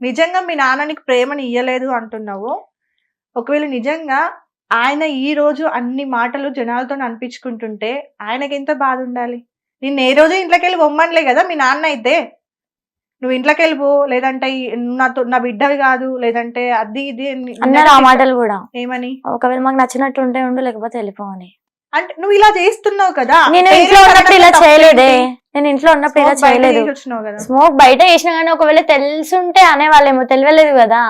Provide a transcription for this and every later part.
నిజంగా మీ నాన్ననికి ప్రేమని ఇయ్యలేదు అంటున్నావు? ఒకవేళ నిజంగా ఆయన ఈ రోజు అన్ని మాటలు జనాలతో అనిపించుకుంటుంటే ఆయనకి ఎంత బాధ ఉండాలి? నిన్ను ఏ రోజు ఇంట్లోకి వెళ్ళి బొమ్మనిలే కదా మీ నాన్న అయితే. నువ్వు ఇంట్లోకి వెళ్ళిపో లేదంటే నాతో నా బిడ్డవి కాదు లేదంటే అది ఇది అని అన్నారు ఆ మాటలు కూడా. ఏమని? ఒకవేళ మాకు నచ్చినట్టు ఉంటే ఉండు లేకపోతే వెళ్ళిపోవని అంటే నువ్వు ఇలా చేస్తున్నావు కదా. నేను ఇంట్లో ఉన్నప్పుడు ఇలా చేయలేదే? నేను ఇంట్లో ఉన్నప్పుడు ఇలా చేయలేదు. స్మోక్ బయట చేసినా కానీ ఒకవేళ తెలుసుంటే అనేవాళ్ళేమో తెలియలేదు కదా.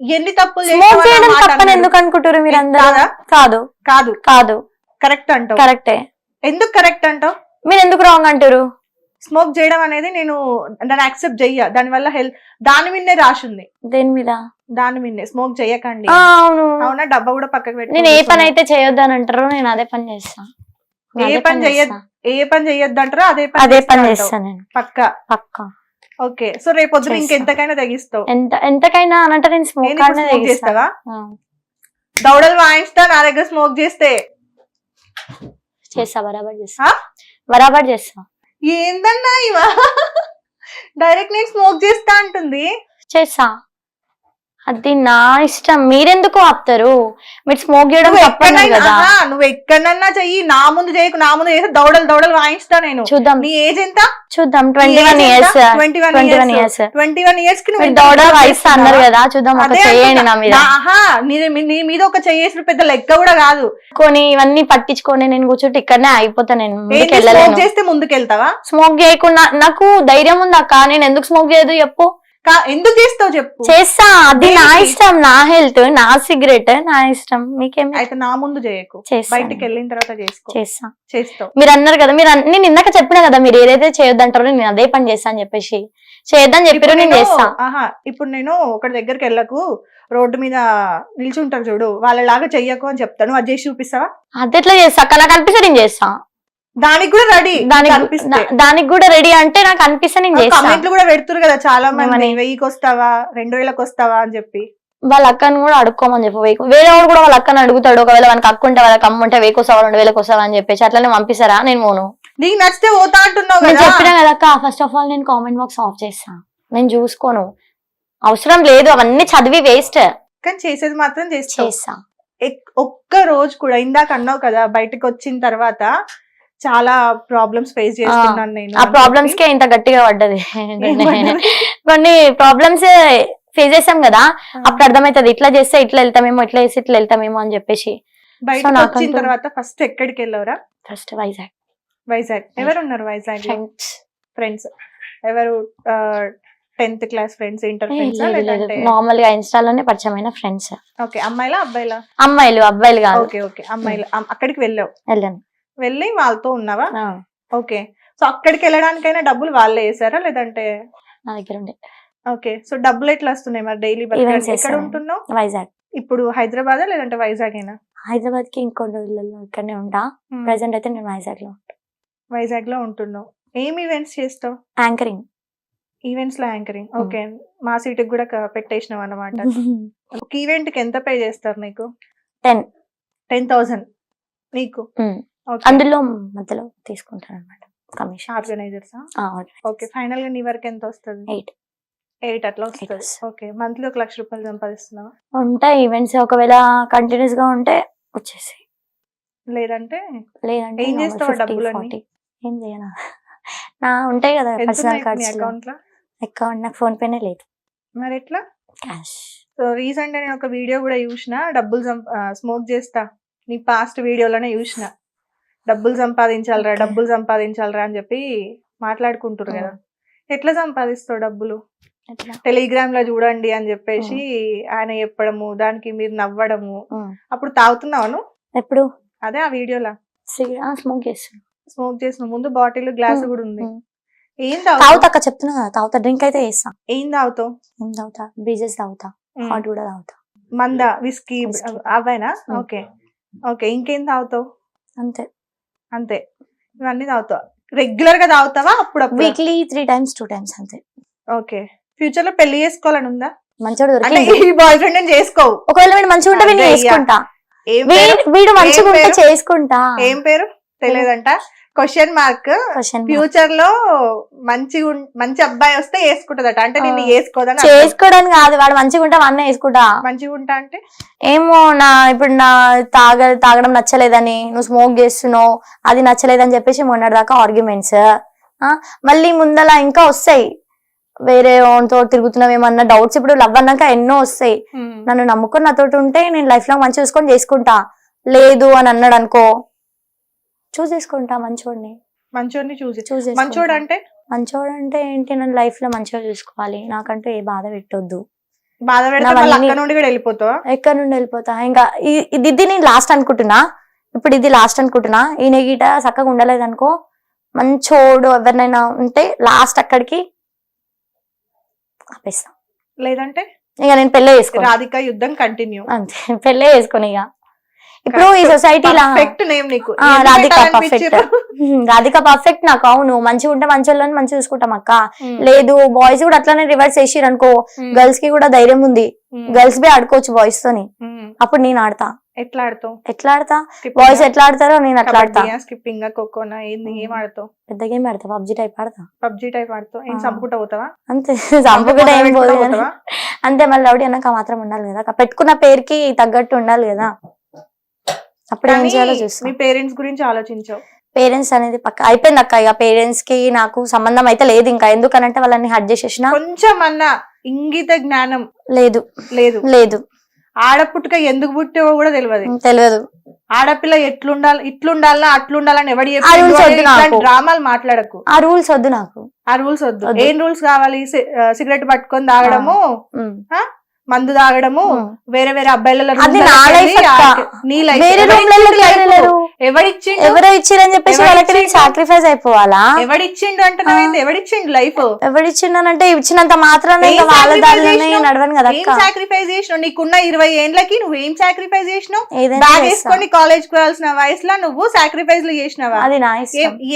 ఎన్ని తప్పులు స్మోక్ చేయడం తప్పని. ఎందుకు అనుకుంటారు మీరు అందరూ కాదా? కాదు. కాదు. కరెక్ట్ అంటావు. కరెక్టే ఎందుకు కరెక్ట్ అంటావు? మీరు ఎందుకు రాంగ్ అంటారు స్మోక్ చేయడం అనేది నేను దాన్ని యాక్సెప్ట్ చెయ్య. దాని వల్ల హెల్త్ దాని మీదే రాసింది. దేని మీద? దాని మీదే స్మోక్ చేయకండి. అవును. అవునా? డబ్బా కూడా పక్కకు పెట్టి నేను ఏ పని అయితే చేయొద్దు అని అంటారో నేను అదే పని చేస్తా. నేను ఏ పని చెయ్యొద్దు చేస్తా. ఏ పని చెయ్యొద్దు అంటారో అదే పని అదే పని అంటావు. చేస్తా నేను. పక్క? పక్కా. ఓకే. సో రేపు పొద్దున. ఇంకెంతకైనా తెగిస్తావు? ఎంత ఎంతకైనా అని అంటే నేను స్మోక్ ఆ, దౌడలు వాయిస్తా నా దగ్గర స్మోక్ చేస్తే. చేస్తా బరాబర్ చేస్తా? బరాబర్ చేస్తా. ఏందన్నా ఇవా? డైరెక్ట్ నేను స్మోక్ చేస్తా అంటుంది. చేస్తా. అది నా ఇష్టం. మీరెందుకు ఆపుతారు? మీరు స్మోక్ చేయడం కదా. నువ్వు ఎక్కడన్నా చెయ్యి. నా ముందు చేయకు నా ముందు చేసి దౌడలు దౌడలు వాయిస్తా నేను. చూద్దాం. నీ ఏజ్ ఎంత? చూద్దాం. Twenty one years twenty one years twenty one ఇయర్స్కి నువ్వు మీరు ఇంత దౌడ smoke వయసు అన్నారు? కదా చూద్దాం. ఒక చేయండి. నా మీద. నా- మీద ఒక చెయ్యేసిన పెద్ద లెక్క కూడా కాదు. కొని ఇవన్నీ పట్టించుకొని నేను కూర్చుంటే ఇక్కడనే అయిపోతా నేను. ముందుకు ఏంటి స్మోక్ వెళ్ళలేను. చేస్తే ముందుకెళ్తావా? స్మోక్ చేయకుండా నాకు ధైర్యం ఉంది నేను ఎందుకు స్మోక్ చేయదు చెప్పు. ఎందుకు చేస్తావు చెప్పు? చేస్తా అది నా? ఇష్టం నా హెల్త్ నా సిగరెట్ నా ఇష్టం. మీకేం అయితే నా ముందు చేయకు. బయటికి వెళ్ళిన తర్వాత చేసుకో. చేస్తా. చేస్తావు. మీరు అన్నారు కదా మీరు నేను ఇందాక చెప్పినా కదా మీరు ఏదైతే చేయొద్దంటారో నేను అదే పని చేస్తా అని చెప్పేసి. చేయొద్దని చెప్పారు నేను చేస్తా. ఇప్పుడు నేను ఒకటి దగ్గరికి వెళ్ళకు రోడ్డు మీద నిల్చుంటారు చూడు వాళ్ళలాగా చెయ్యకు అని చెప్తాను. అది చేసి చూపిస్తావా? అది ఎట్లా చేస్తా? నాకు అనిపిస్తే నేను చేస్తా. దానికి కూడా రెడీ. దానికి దానికి కూడా రెడీ అంటే నాకు అనిపిస్తే నేను కమెంట్లు కూడా పెడుతురు కదా చాలా మంది? వెయ్యికి వస్తావా రెండు వేలకు వస్తావా అని చెప్పి. వాళ్ళ అక్కని కూడా అడుక్కోమని చెప్పి. వేకు వేరే వాడు కూడా వాళ్ళ అక్కని అడుగుతాడు. ఒకవేళ వాళ్ళకి అక్క ఉంటే వాళ్ళకి అమ్మ ఉంటే వేకు వస్తావా రెండు వేలకు వస్తావా అని చెప్పేసి అట్లనే పంపిస్తారా? నేను పోను. నీకు నచ్చితే పోతా అంటున్నావు నేను చెప్పినా కదా అక్క ఫస్ట్ ఆఫ్ ఆల్ నేను కామెంట్ బాక్స్ ఆఫ్ చేస్తా. నేను చూసుకోను. అవసరం లేదు. అవన్నీ చదివి వేస్ట్ కానీ చేసేది మాత్రం చేస్తా. ఒక్క రోజు కూడా ఇందాక అన్నావు కదా బయటకు వచ్చిన తర్వాత చాలా ప్రాబ్లమ్స్ ఫేస్ చేస్తున్నాను నేను. ఆ ప్రాబ్లమ్స్. కే ఇంత గట్టిగా పడ్డది? కొన్ని ప్రాబ్లమ్స్ ఫేస్ చేసాం కదా అప్పుడు అర్థమవుతుంది. ఇట్లా చేస్తే ఇట్లా వెళ్తామేమో ఇట్లా చేస్తే ఇట్లా వెళ్తామేమో అని చెప్పేసి. నాకంటూ- వచ్చిన తర్వాత ఫస్ట్ ఎక్కడికి వెళ్ళావురా? ఫస్ట్ వైజాగ్. వైజాగ్. ఎవరు ఉన్నారు వైజాగ్ ఫ్రెండ్స్ ఫ్రెండ్స్ ఎవరు tenth class friends inter friends నార్మల్గా ఇన్స్టాలోనే పరిచయమైన ఫ్రెండ్స్ ఓకే అమ్మాయిలా అబ్బాయిలా? అమ్మాయిలు అబ్బాయిలు కాదు. Okay okay. అమ్మాయిలు. అమ్- అక్కడికి వెళ్ళావు? వెళ్ళాను. వెళ్ళి వాళ్ళతో ఉన్నావా? ఓకే. సో అక్కడికి వెళ్ళడానికైనా డబ్బులు వాళ్ళే వేసారా లేదంటే నా దగ్గర ఉండే. ఓకే. సో డబ్బులు ఎట్లా వస్తున్నాయి? మరి డైలీ ఎక్కడ. ఉంటున్నావు? వైజాగ్. ఇప్పుడు హైదరాబాద్? లేదంటే వైజాగ్ అయినా హైదరాబాద్కి ఇంకొన్ని రోజులలో ఇక్కడనే ఉంటా. ప్రెసెంట్ అయితే నేను వైజాగ్లో వైజాగ్లో ఉంటున్నావు. ఏం ఈవెంట్స్ చేస్తావు? యాంకరింగ్ ఈవెంట్స్లో యాంకరింగ్ ఓకే. మా సీట్ కూడా పెట్టేసినావు అన్నమాట. ఒక ఈవెంట్కి ఎంత పే చేస్తారు నీకు? టెన్ టెన్ థౌసండ్ నీకు. అందులో మధ్యలో తీసుకుంటాను అనమాట కమిషన్ ఆర్గనైజర్స్ ఓకే ఫైనల్గా నీ వరకు ఎంత వస్తుంది? Eight. ఎయిట్ అట్లా వస్తుంది. ఓకే మంత్లీ ఒక లక్ష రూపాయలు సంపాదిస్తున్నావా? ఉంటాయి ఈవెంట్స్ ఒకవేళ కంటిన్యూస్గా ఉంటే వచ్చేసి. లేదంటే లేదంటే ఏం చేస్తావు 50, డబ్బులన్నీ? 40. ఏం చేయనా? నా ఉంటాయి కదా పర్సనల్ కార్డ్స్ అకౌంట్లో. అకౌంట్ నాకు ఫోన్ పేనే లేదు. మరి ఎట్లా? క్యాష్ సో రీసెంట్ నేను ఒక వీడియో కూడా చూసిన డబ్బులు స్మోక్ చేస్తా. నీ పాస్ట్ వీడియోలోనే చూసిన. డబ్బులు సంపాదించాలరా. డబ్బులు సంపాదించాలరా అని చెప్పి మాట్లాడుకుంటారు కదా. ఎట్లా సంపాదిస్తావు డబ్బులు? టెలిగ్రామ్లో చూడండి అని చెప్పేసి ఆయన చెప్పడము దానికి మీరు నవ్వడము. అప్పుడు తాగుతున్నావను ఎప్పుడు? అదే ఆ వీడియోలో. స్మోక్ చేస్తాను స్మోక్ చేసిన ముందు బాటిల్ గ్లాస్ కూడా ఉంది. ఏం తాగుతా అక్క చెప్తున్నా కదా తాగుతా డ్రింక్ అయితే చేస్తా. ఏం తాగుతావు? ఏం తాగుతా? బ్రీజెస్ తాగుతా హాట్ కూడా తాగుతా. మంద విస్కీ. అవేనా. ఓకే. ఓకే ఇంకేం తాగుతావు? అంతే. అంతే. ఇవన్నీ తాగుతావు? రెగ్యులర్గా తాగుతావా అప్పుడప్పుడు? Weekly three times two times అంతే. ఓకే. ఫ్యూచర్లో పెళ్ళి చేసుకోవాలని ఉందా? ఈ బాయ్ ఫ్రెండ్ చేసుకోవు. ఒకవేళ వీడు మంచిగా ఉంటే వీడిని చేసుకుంటా. వీడు మంచిగా ఉంటే? చేసుకుంటా. ఏం పేరు? తెలియదంట క్వశ్చన్ మార్క్ ఫ్యూచర్లో మంచి మంచి అబ్బాయి వస్తే వేసుకుంటదట. అంటే నిన్ను ఆ. వేసుకోదని. చేసుకోవడానికి కాదు. వాడు మంచిగా ఉంటే వాడినే వేసుకుంటా. మంచిగా ఉంటా అంటే? ఏమో నా ఇప్పుడు నా తాగ తాగడం నచ్చలేదని నువ్వు స్మోక్ చేస్తున్నావు అది నచ్చలేదని చెప్పేసి మొన్నటి దాకా ఆర్గ్యుమెంట్స్ మళ్ళీ ముందల ఇంకా వస్తాయి. వేరే వాళ్ళతో తిరుగుతున్నావు ఏమన్నా డౌట్స్ ఇప్పుడు లవ్ అన్నాక ఎన్నో వస్తాయి. నన్ను నమ్ముకొని నాతోటి ఉంటే నేను లైఫ్లో మంచి చూసుకొని చేసుకుంటా. లేదు అని అన్నాడు అనుకో చూస్ చేసుకుంటా మంచోడిని. మంచోడిని చూసి. చూస్ మంచోడు అంటే మంచోడు అంటే ఏంటి? నన్ను లైఫ్లో మంచిగా చూసుకోవాలి. నాకంటూ ఏ బాధ పెట్టొద్దు. బాధ నుండి కూడా వెళ్ళిపోతావా? ఎక్కడి నుండి వెళ్ళిపోతా? ఇంకా ఇది ఇది నేను లాస్ట్ అనుకుంటున్నా. ఇప్పుడు ఇది లాస్ట్ అనుకుంటున్నా. ఈయన గీట చక్కగా ఉండలేదు అనుకో మంచోడు ఎవరినైనా ఉంటే లాస్ట్ అక్కడికి ఆపేస్తా. లేదంటే? ఇక నేను పెళ్ళే చేసుకోను. రాధిక యుద్ధం కంటిన్యూ అంతే. పెళ్ళే చేసుకోను ఇక. ఇప్పుడు ఈ సొసైటీలా పర్ఫెక్ట్ నేమ్ నీకు. ఆ, ఎందుకు రాధిక? పర్ఫెక్ట్ రాధిక పర్ఫెక్ట్ నాకు అవును. మంచిగా ఉంటే మంచి వాళ్ళని మంచిగా చూసుకుంటాం అక్క. లేదు బాయ్స్ కూడా అట్లానే రివర్స్ చేసిరు అనుకో గర్ల్స్కి కూడా ధైర్యం ఉంది. గర్ల్స్ బి ఆడుకోవచ్చు బాయ్స్ తోని. అప్పుడు నేను ఆడతా. ఎట్లా ఆడతావు? ఎట్లా ఆడతా? బాయ్స్ ఎట్లా ఆడతారో నేను అట్లా ఆడతా. స్కిప్పింగ్ ఖోఖోనా ఏంది ఏం ఆడతావు? పెద్ద గేమ్ ఆడతా పబ్జి టైప్ ఆడతా. పబ్జి టైప్ ఆడతావు. ఏం. చంపుకుంటా పోతావా? అంతే. చంపు కూడా ఏం పోదు? అంతే మళ్ళీ రౌడీ అన్నాక మాత్రం ఉండాలి కదా. పెట్టుకున్న పేరుకి తగ్గట్టు ఉండాలి కదా. అప్పుడు ఏం చేయాలో మీ చూస్తా పేరెంట్స్ గురించి ఆలోచించావు? పేరెంట్స్ అనేది పక్క అయిపోయింది అక్క ఇక. పేరెంట్స్కి నాకు సంబంధం అయితే లేదు ఇంకా. ఎందుకనంటే వాళ్ళని హట్ చేసేసిన. కొంచెం అన్న ఇంగిత జ్ఞానం లేదు. లేదు. లేదు. ఆడపుట్టుక ఎందుకు పుట్టావో కూడా తెలియదు తెలియదు ఆడపిల్ల ఎట్లుండాలి ఇట్లుండాలా అట్లుండాలని ఎవడు. డ్రామాలు మాట్లాడకు. ఆ రూల్స్ వద్దు నాకు. ఆ రూల్స్ వద్దు. ఏం రూల్స్ కావాలి? సిగరెట్ పట్టుకొని తాగడము. మందు తాగడము. వేరే వేరే అబ్బాయిల అది నా లైఫ్ అక్క. నీ లైఫ్ వేరే రూమ్లలో వెళ్ళలేరు ఎవడిచ్చిండు ఎవరో ఇచ్చిరని చెప్పేసి వాళ్ళకి ఇచ్చిండు? సాక్రిఫైస్ అయిపోవాలా? ఎవడిచ్చిండు అంటున్నావు ఎవడిచ్చిండు లైఫ్? ఎవరిచ్చిండనంటే ఇచ్చినంత మాత్రాన ఏం ఇంకా వాళ్ళ దారిలోనే చేసినావు? నడవను కదా ఏం సాక్రిఫైస్ చేసినావు? నీకున్న ఇరవై ఏండ్లకి నువ్వు ఏం సాక్రిఫైస్ చేసినావు? బ్యాగ్. వేసుకొని కాలేజ్కి వెళ్ళాల్సిన వయసులో నువ్వు సాక్రిఫైస్ చేసినావా? అది నా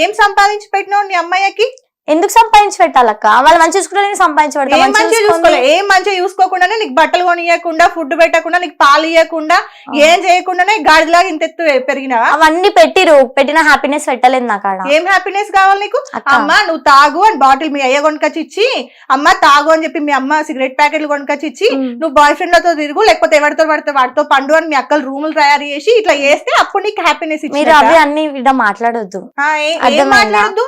ఏం సంపాదించి పెట్టినావు నీ అమ్మాయికి? ఎందుకు సంపాదించి పెట్టాలక్క? వాళ్ళు మంచి చూసుకుంటే నేను సంపాదించి పెడతా ఏం మంచిగా చూసుకోలే ఏం మంచిగా చూసుకోకుండానే నీకు బట్టలు కొనియకుండా ఫుడ్ పెట్టకుండా నీకు పాలు ఇవ్వకుండా ఏం చేయకుండానే గాడిలాగా ఇంత ఎత్తు పెరిగినావా? అవన్నీ పెట్టిరు పెట్టిన హ్యాపీనెస్ పెట్టలేదు నాకు ఏం హ్యాపీనెస్ కావాలి నీకు? అమ్మ నువ్వు తాగు అని బాటిల్ మీ అయ్య కొనుకొచ్చి ఇచ్చి అమ్మ తాగు అని చెప్పి మీ అమ్మ సిగరెట్ ప్యాకెట్లు కొనుకొచ్చి ఇచ్చి. నువ్వు బాయ్ ఫ్రెండ్లతో తిరుగు లేకపోతే ఎవరితో పడితే వాడితో పండు అని మీ అక్కలు రూములు తయారు చేసి ఇట్లా చేస్తే అప్పుడు నీకు హ్యాపీనెస్ మీరు అవి అన్ని ఇక్కడ మాట్లాడొద్దు? మాట్లాడొద్దు?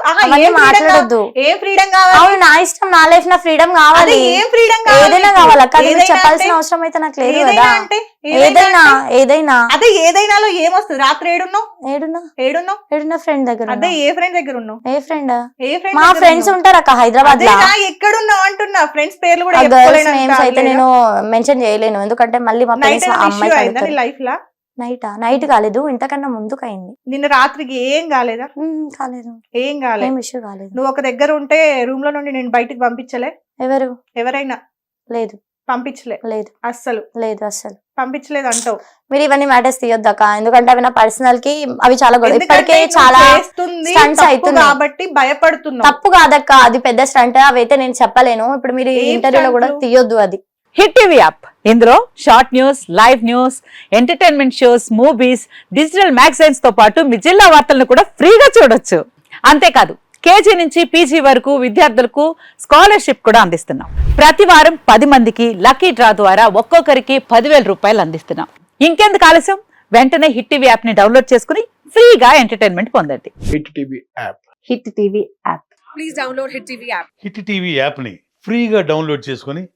మాట్లాడొద్దు. ఏం ఫ్రీడమ్ కావాలి? అవును నా ఇష్టం నా లైఫ్ నా ఫ్రీడమ్ కావాలి. ఏం ఫ్రీడమ్ ఏదైనా కావాలక్క అది ఏదైనా చెప్పాల్సిన అవసరం అయితే నాకు లేదు ఏదైనా కదా. అంటే ఏదైనా ఏదైనా అదే ఏదైనాలో ఏమొస్తుంది? రాత్రి ఏడున్నావు? ఏడున్నా? ఏడున్నావు? ఏడున్నా ఫ్రెండ్ దగ్గర అదే. ఏ ఫ్రెండ్ దగ్గర ఉన్నావు? ఏ ఫ్రెండ్ ఏ ఫ్రెండ్ మా ఫ్రెండ్స్ ఉంటారు అక్క హైదరాబాద్లో ఎక్కడున్నావు అంటున్నా? ఫ్రెండ్స్ పేర్లు కూడా నేమ్స్ అయితే? నేను మెన్షన్ చేయలేను. ఎందుకంటే మళ్ళీ మా ఇష్యూ అమ్మాయి లైఫ్ లా? నైట్? నైట్ కాలేదు ఇంతకన్నా ముందుకు అయింది నిన్న రాత్రికి ఏం కాలేదా? కాలేదు. ఏం కాలేదు ఏం ఇష్యూ కాలేదు. నువ్వు ఒక దగ్గర ఉంటే రూమ్లో నుండి నేను బయటికి పంపించలే? ఎవరు? ఎవరైనా? లేదు. పంపించలే? లేదు. అస్సలు. లేదు అసలు పంపించలేదు అంటావు. మీరు ఇవన్నీ మ్యాటర్స్ తీయొద్దక్క. ఎందుకంటే అవి నా పర్సనల్కి అవి చాలా గొడవ. ఇప్పటికే చాలా అవుతున్నాయి. కాబట్టి భయపడుతున్నావు. తప్పు కాదక్క. అది పెద్ద స్టంట్ అవైతే నేను చెప్పలేను. ఇప్పుడు మీరు ఇంటర్వ్యూలో కూడా? తీయొద్దు అది. Hit TV app. ఇందులో short news live news entertainment shows movies digital మ్యాగజైన్స్తో పాటు మీ జిల్లా వార్తలను కూడా ఫ్రీగా చూడొచ్చు. అంతేకాదు కేజీ నుంచి పీజీ వరకు విద్యార్థులకు స్కాలర్షిప్ కూడా అందిస్తున్నాం. ప్రతి వారం పది మందికి లక్కీ డ్రా ద్వారా ఒక్కొక్కరికి పదివేల రూపాయలు అందిస్తున్నాం. ఇంకెందుకు ఆలస్యం? వెంటనే హిట్ టీవీ యాప్ని డౌన్లోడ్ చేసుకుని ఫ్రీగా ఎంటర్టైన్మెంట్ పొందండి. Hit TV app. Hit TV app. Please download Hit TV app. Hit TV యాప్ని ఫ్రీగా డౌన్లోడ్ చేసుకొని